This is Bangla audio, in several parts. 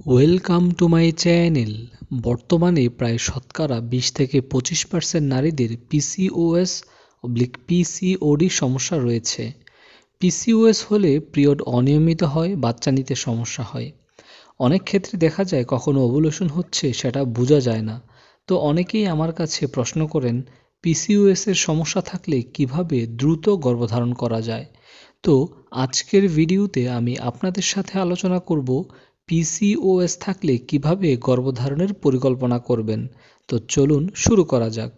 ওয়েলকাম টু মাই চ্যানেল বর্তমানে প্রায় শতকরা বিশ থেকে পঁচিশ পার্সেন্ট নারীদের পিসিওএস অবলিক পিসিওডি সমস্যা রয়েছে। পিসিওএস হলে পিরিয়ড অনিয়মিত হয়, বাচ্চা নিতে সমস্যা হয়। অনেক ক্ষেত্রে দেখা যায় কখনো ওভুলেশন হচ্ছে, সেটা বোঝা যায় না। তো অনেকেই আমার কাছে প্রশ্ন করেন পিসিওএস এর সমস্যা থাকলে কীভাবে দ্রুত গর্ভধারণ করা যায়? তো আজকের ভিডিওতে আমি আপনাদের সাথে আলোচনা করব পিসিওএস থাকলে কীভাবে গর্ভধারণের পরিকল্পনা করবেন? তো চলুন শুরু করা যাক।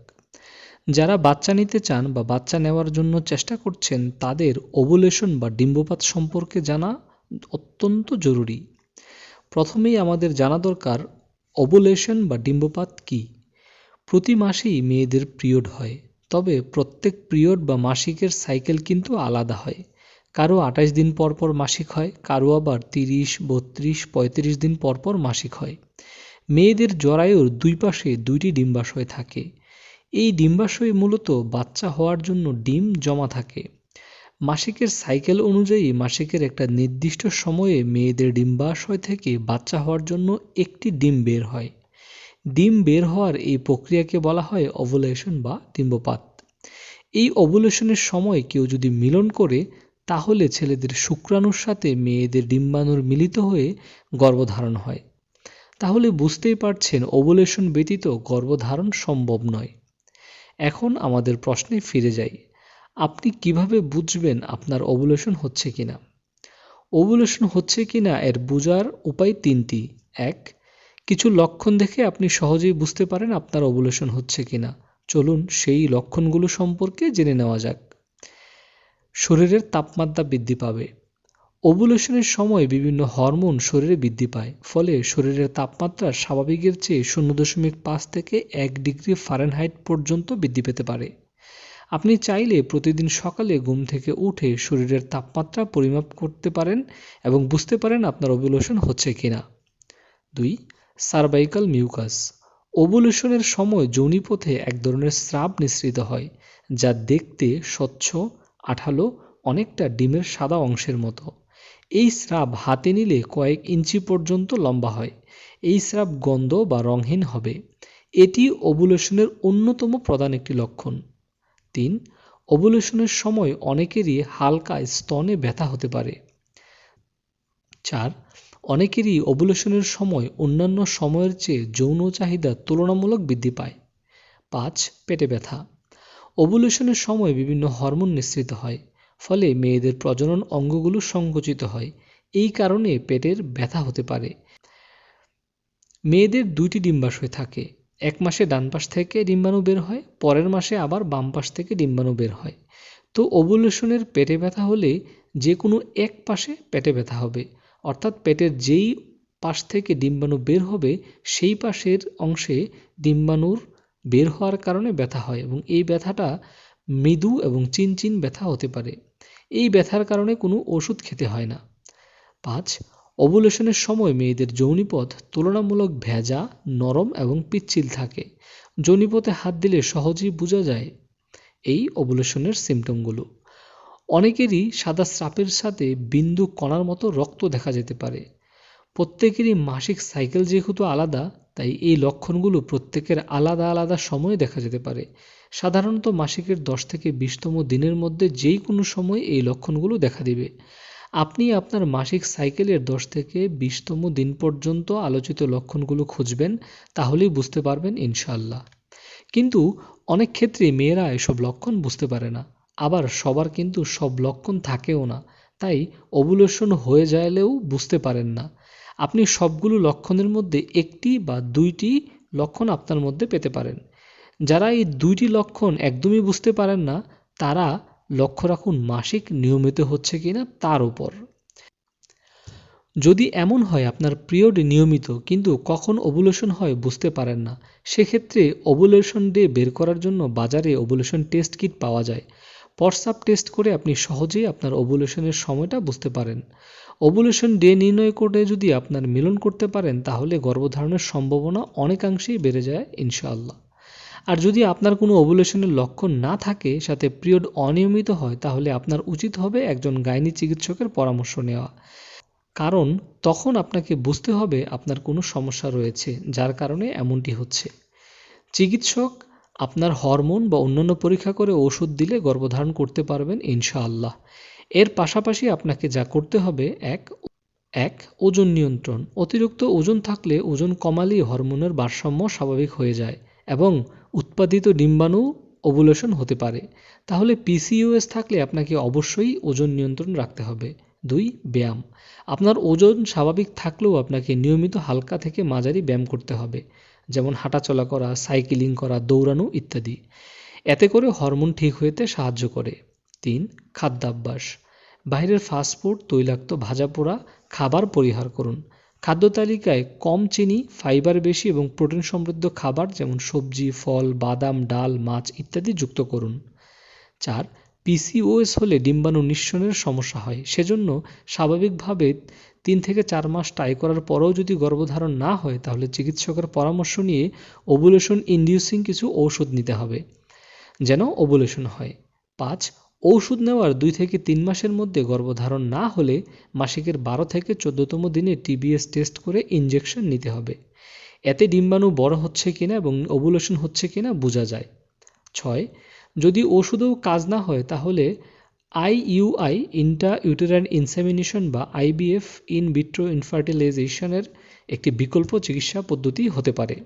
যারা বাচ্চা নিতে চান বা বাচ্চা নেওয়ার জন্য চেষ্টা করছেন, তাদের ওভুলেশন বা ডিম্বপাত সম্পর্কে জানা অত্যন্ত জরুরি। প্রথমেই আমাদের জানা দরকার, ওভুলেশন বা ডিম্বপাত কি? প্রতি মাসেই মেয়েদের পিরিয়ড হয়, তবে প্রত্যেক পিরিয়ড বা মাসিকের সাইকেল কিন্তু আলাদা হয়। কারও আঠাশ দিন পর পর মাসিক হয়, কারও আবার তিরিশ, বত্রিশ, পঁয়ত্রিশ দিন পর পর মাসিক হয়। মেয়েদের জরায়ুর দুই পাশে দুইটি ডিম্বাশয় থাকে। এই ডিম্বাশয় মূলত বাচ্চা হওয়ার জন্য ডিম জমা থাকে। মাসিকের সাইকেল অনুযায়ী মাসিকের একটা নির্দিষ্ট সময়ে মেয়েদের ডিম্বাশয় থেকে বাচ্চা হওয়ার জন্য একটি ডিম বের হয়। ডিম বের হওয়ার এই প্রক্রিয়াকে বলা হয় অভুলেশন বা ডিম্বপাত। এই অভুলেশনের সময় কেউ যদি মিলন করে তাহলে ছেলেদের শুক্রাণুর সাথে মেয়েদের ডিম্বাণুর মিলিত হয়ে গর্ভধারণ হয়। তাহলে বুঝতেই পারছেন ওভুলেশন ব্যতীত গর্ভধারণ সম্ভব নয়। এখন আমাদের প্রশ্নে ফিরে যাই। আপনি কীভাবে বুঝবেন আপনার ওভুলেশন হচ্ছে কিনা? ওভুলেশন হচ্ছে কিনা এর বোঝার উপায় তিনটি। এক, কিছু লক্ষণ দেখে আপনি সহজেই বুঝতে পারেন আপনার ওভুলেশন হচ্ছে কিনা। চলুন সেই লক্ষণগুলো সম্পর্কে জেনে নেওয়া যাক। শরীরের তাপমাত্রা বৃদ্ধি পাবে। ওভুলেশনের সময় বিভিন্ন হরমোন শরীরে বৃদ্ধি পায়, ফলে শরীরের তাপমাত্রা স্বাভাবিকের চেয়ে শূন্য দশমিক পাঁচ থেকে এক ডিগ্রি ফারেনহাইট পর্যন্ত বৃদ্ধি পেতে পারে। আপনি চাইলে প্রতিদিন সকালে ঘুম থেকে উঠে শরীরের তাপমাত্রা পরিমাপ করতে পারেন এবং বুঝতে পারেন আপনার ওভুলেশন হচ্ছে কিনা। দুই, সার্ভাইকাল মিউকাস। ওভুলেশনের সময় যৌনিপথে এক ধরনের স্রাব নিঃসৃত হয়, যা দেখতে স্বচ্ছ আঠালো অনেকটা ডিমের সাদা অংশের মতো। এই স্রাব হাতে নিলে কয়েক ইঞ্চি পর্যন্ত লম্বা হয়। এই স্রাব গন্ধ বা রংহীন হবে। এটি ওভুলেশনের অন্যতম প্রধান একটি লক্ষণ। তিন, ওভুলেশনের সময় অনেকেরই হালকা স্তনে ব্যথা হতে পারে। চার, অনেকেরই ওভুলেশনের সময় অন্যান্য সময়ের চেয়ে যৌন চাহিদা তুলনামূলক বৃদ্ধি পায়। পাঁচ, পেটে ব্যথা। ওভুলেশনের সময় বিভিন্ন হরমোন নিঃসৃত হয়, ফলে মেয়েদের প্রজনন অঙ্গগুলো সংকুচিত হয়। এই কারণে পেটের ব্যথা হতে পারে। মেয়েদের দুইটি ডিম্বাশয় থাকে। এক মাসে ডান পাশ থেকে ডিম্বাণু বের হয়, পরের মাসে আবার বাম পাশ থেকে ডিম্বাণু বের হয়। তো ওভুলেশনের পেটে ব্যথা হলে যে কোনো এক পাশে পেটে ব্যথা হবে। অর্থাৎ পেটের যেই পাশ থেকে ডিম্বাণু বের হবে, সেই পাশের অংশে ডিম্বাণুর বের হওয়ার কারণে ব্যথা হয় এবং এই ব্যথাটা মৃদু এবং চিনচিন ব্যথা হতে পারে। এই ব্যথার কারণে কোনো ওষুধ খেতে হয় না। পাঁচ ওভুলেশনের সময় মেয়েদের যৌনিপথ তুলনামূলক ভেজা, নরম এবং পিচ্ছিল থাকে। যৌনিপথে হাত দিলে সহজেই বোঝা যায় এই ওভুলেশনের সিমটমগুলো অনেকেরই সাদা স্রাপের সাথে বিন্দু কণার মতো রক্ত দেখা যেতে পারে। প্রত্যেকেরই মাসিক সাইকেল যেহেতু আলাদা তাই এই লক্ষণগুলো প্রত্যেকের আলাদা আলাদা সময়ে দেখা যেতে পারে। সাধারণত মাসিকের দশ থেকে বিশতম দিনের মধ্যে যেই কোনো সময় এই লক্ষণগুলো দেখা দিবে। আপনি আপনার মাসিক সাইকেলের দশ থেকে বিশতম দিন পর্যন্ত আলোচিত লক্ষণগুলো খুঁজবেন, তাহলেই বুঝতে পারবেন ইনশাল্লাহ কিন্তু অনেক ক্ষেত্রে মেয়েরা এসব লক্ষণ বুঝতে পারে না। আবার সবার কিন্তু সব লক্ষণ থাকেও না। তাই ওভুলেশন হয়ে যাইলেও বুঝতে পারেন না। আপনি সবগুলো লক্ষণের মধ্যে একটি বা দুইটি লক্ষণ আপনার মধ্যে পেতে পারেন। যারা এই দুইটি লক্ষণ একদমই বুঝতে পারেন না, তারা লক্ষ্য রাখুন মাসিক নিয়মিত হচ্ছে কিনা তার উপর। যদি এমন হয় আপনার পিরিয়ড নিয়মিত কিন্তু কখন ওভুলেশন হয় বুঝতে পারেন না, সেক্ষেত্রে ওভুলেশন ডে বের করার জন্য বাজারে ওভুলেশন টেস্ট কিট পাওয়া যায়। পটসাপ টেস্ট করে আপনি সহজেই আপনার ওভুলেশনের সময়টা বুঝতে পারেন। ওভুলেশন ডে নির্ণয় করে যদি আপনার মিলন করতে পারেন, তাহলে গর্ভধারণের সম্ভাবনা অনেকাংশেই বেড়ে যায়, ইনশাআল্লাহ। আর যদি আপনার কোনো ওভুলেশনের লক্ষণ না থাকে, সাথে পিরিয়ড অনিয়মিত হয়, তাহলে আপনার উচিত হবে একজন গাইনি চিকিৎসকের পরামর্শ নেওয়া। কারণ, তখন আপনাকে বুঝতে হবে আপনার কোনো সমস্যা রয়েছে, যার কারণে এমনটি হচ্ছে। চিকিৎসক আপনার হরমোন বা অন্যান্য পরীক্ষা করে ওষুধ দিলে গর্ভধারণ করতে পারবেন, ইনশাআল্লাহ। এর পাশাপাশি আপনাকে যা করতে হবে, এক এক, ওজন নিয়ন্ত্রণ। অতিরিক্ত ওজন থাকলে ওজন কমালেই হরমোনের ভারসাম্য স্বাভাবিক হয়ে যায় এবং উৎপাদিত ডিম্বাণু ওভুলেশন হতে পারে। তাহলে পিসিওএস থাকলে আপনাকে অবশ্যই ওজন নিয়ন্ত্রণ রাখতে হবে। দুই, ব্যায়াম। আপনার ওজন স্বাভাবিক থাকলেও আপনাকে নিয়মিত হালকা থেকে মাঝারি ব্যায়াম করতে হবে, যেমন হাঁটাচলা করা, সাইকেলিং করা, দৌড়ানো ইত্যাদি। এতে করে হরমোন ঠিক হইতে সাহায্য করে। তিন খাদ্যাভ্যাস। বাইরের ফাস্টফুড তৈলাক্ত ভাজা পোড়া, খাবার পরিহার করুন। খাদ্য তালিকায় কম চিনি ফাইবার বেশি এবং প্রোটিন সমৃদ্ধ খাবার যেমন সবজি, ফল, বাদাম, ডাল, মাছ ইত্যাদি যুক্ত করুন। চার পিসিওএস হলে ডিম্বাণু নিঃসরণের সমস্যা হয়, সেজন্য স্বাভাবিকভাবে তিন থেকে চার মাস ট্রাই করার পরেও যদি গর্ভধারণ না হয়, তাহলে চিকিৎসকের পরামর্শ নিয়ে ওভুলেশন ইনডিউসিং কিছু ঔষধ নিতে হবে, যেন ওভুলেশন হয়। পাঁচ ঔষধ নেওয়ার দুই থেকে তিন মাসের মধ্যে গর্ভধারণ না হলে মাসিকের বারো থেকে চোদ্দতম দিনে টিবিএস টেস্ট করে ইনজেকশন নিতে হবে। এতে ডিম্বাণু বড় হচ্ছে কিনা এবং ওভুলেশন হচ্ছে কিনা বোঝা যায়। ছয়, যদি ওষুধেও কাজ না হয় তাহলে আইইউআই ইন্টা ইউটেরাইন ইনসেমিনেশন বা আইবিএফ ইন ভিট্রো ইনফার্টিলাইজেশনের একটি বিকল্প চিকিৎসা পদ্ধতি হতে পারে।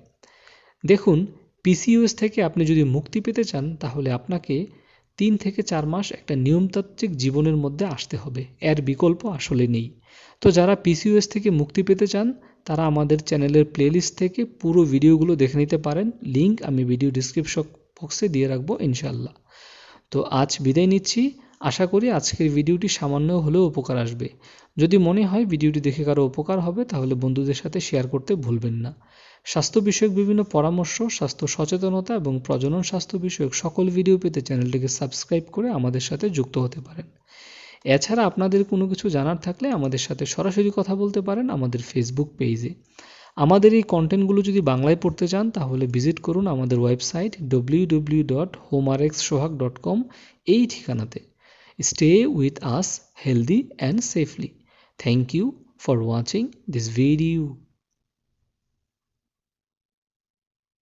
দেখুন পিসিওএস থেকে আপনি যদি মুক্তি পেতে চান তাহলে আপনাকে তিন থেকে চার মাস একটা নিয়মতান্ত্রিক জীবনের মধ্যে আসতে হবে। এর বিকল্প আসলে নেই। তো যারা পিসিওএস থেকে মুক্তি পেতে চান, তারা আমাদের চ্যানেলের প্লেলিস্ট থেকে পুরো ভিডিওগুলো দেখে নিতে পারেন। লিঙ্ক আমি ভিডিও ডিসক্রিপশন বক্সে দিয়ে রাখব ইনশাল্লাহ তো আজ বিদায় নিচ্ছি। আশা করি আজকের ভিডিওটি সামান্য হলেও উপকার আসবে। যদি মনে হয় ভিডিওটি দেখে কারও উপকার হবে, তাহলে বন্ধুদের সাথে শেয়ার করতে ভুলবেন না। স্বাস্থ্য বিষয়ক বিভিন্ন পরামর্শ, স্বাস্থ্য সচেতনতা এবং প্রজনন স্বাস্থ্য বিষয়ক সকল ভিডিও পেতে চ্যানেলটিকে সাবস্ক্রাইব করে আমাদের সাথে যুক্ত হতে পারেন। এছাড়া আপনাদের কোনো কিছু জানার থাকলে আমাদের সাথে সরাসরি কথা বলতে পারেন আমাদের ফেসবুক পেজে আমাদের এই কন্টেন্টগুলো যদি বাংলায় পড়তে চান, তাহলে ভিজিট করুন আমাদের website W W dot Sohag dot com এই ঠিকানাতে। Stay with us healthy and safely thank you for watching this video